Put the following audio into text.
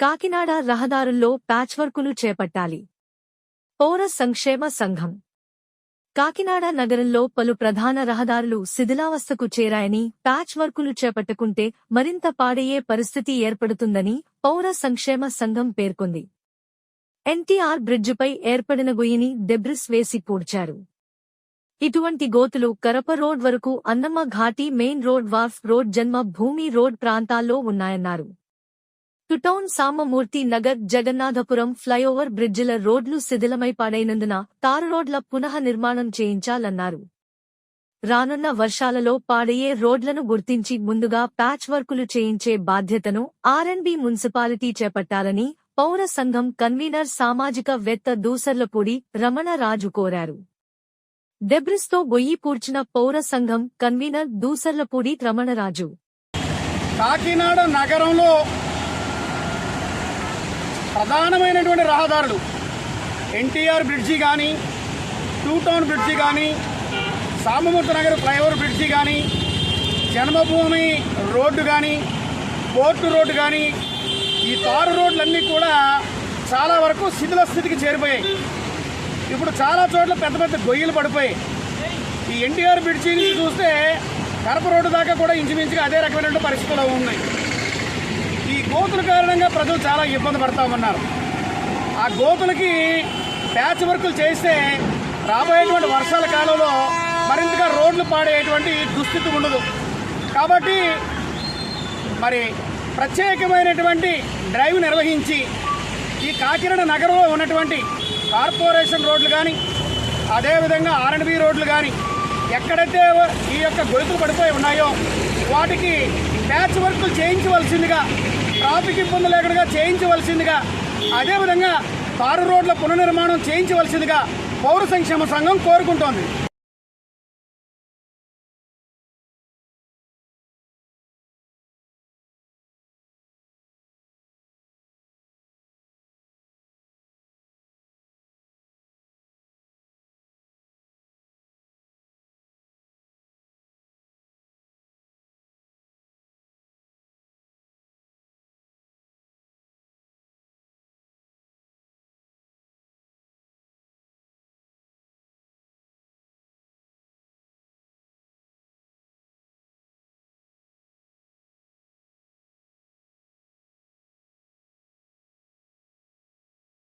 కాకినాడ రహదారుల్లో ప్యాచ్వర్కులు చేపట్టాలి. పౌర సంక్షేమ సంఘం. కాకినాడ నగరంలో పలు ప్రధాన రహదారులు శిథిలావస్థకు చేరాయని ప్యాచ్ వర్కులు చేపట్టుకుంటే మరింత పాడయ్యే పరిస్థితి ఏర్పడుతుందని పౌర సంక్షేమ సంఘం పేర్కొంది. ఎన్టీఆర్ బ్రిడ్జిపై ఏర్పడిన గొయ్యిని డెబ్రిస్ వేసి పూడ్చారు. ఇటువంటి గోతులు కరప రోడ్ వరకు Annamma Ghati main road wharf road Janma Bhoomi road ప్రాంతాల్లో ఉన్నాయన్నారు. Two town Samamurthy Nagar Jagannathapuram flyover బ్రిడ్జిల రోడ్లు శిథిలమై పాడైనందున తారు రోడ్ల పునః నిర్మాణం చేయించాలన్నారు. రానున్న వర్షాలలో పాడయ్యే రోడ్లను గుర్తించి ముందుగా ప్యాచ్ వర్కులు చేయించే బాధ్యతను ఆర్ఎన్బి మున్సిపాలిటీ చేపట్టాలని పౌర సంఘం కన్వీనర్ సామాజిక వెత్త దూసర్లపూడి రమణరాజు కోరారు. డెబ్రిస్తో గొయ్యి పూడ్చిన పౌర సంఘం కన్వీనర్ దూసర్లపూడి రమణరాజు. కాకినాడ నగరంలో ప్రధానమైనటువంటి రహదారులు. ఎన్టీఆర్ బ్రిడ్జి కానీ టూ టౌన్ బ్రిడ్జి కానీ సామమూర్తి నగర్ ఫ్లైఓవర్ బ్రిడ్జి కానీ జన్మభూమి రోడ్డు కానీ పోర్టు రోడ్డు కానీ ఈ తారు రోడ్లన్నీ కూడా చాలా వరకు శిథిల స్థితికి చేరిపోయాయి. ఇప్పుడు చాలా చోట్ల పెద్ద పెద్ద గొయ్యలు పడిపోయాయి. ఈ ఎన్టీఆర్ బ్రిడ్జి నుంచి చూస్తే కడప రోడ్డు దాకా కూడా ఇంచుమించుగా అదే రకమైనటువంటి పరిస్థితులు ఉన్నాయి. ఈ గోతుల కారణంగా ప్రజలు చాలా ఇబ్బంది పడతా ఉన్నారు ఆ గోతులకి ప్యాచ్ వర్కులు చేస్తే రాబోయేటువంటి వర్షాల కాలంలో మరింతగా రోడ్లు పాడేటువంటి దుస్థితి ఉండదు. కాబట్టి మరి ప్రత్యేకమైనటువంటి డ్రైవ్ నిర్వహించి ఈ కాకినాడ నగరంలో ఉన్నటువంటి కార్పొరేషన్ రోడ్లు కానీ అదేవిధంగా ఆర్ఎండ్బి రోడ్లు కానీ ఎక్కడైతే ఈ యొక్క గొలుసులు పడిపోయి ఉన్నాయో వాటికి ప్యాచ్ వర్కులు చేయించవలసిందిగా ట్రాఫిక్ ఇబ్బంది లేకుండా చేయించవలసిందిగా అదేవిధంగా తారు రోడ్ల పునర్నిర్మాణం చేయించవలసిందిగా పౌర సంక్షేమ సంఘం కోరుకుంటోంది.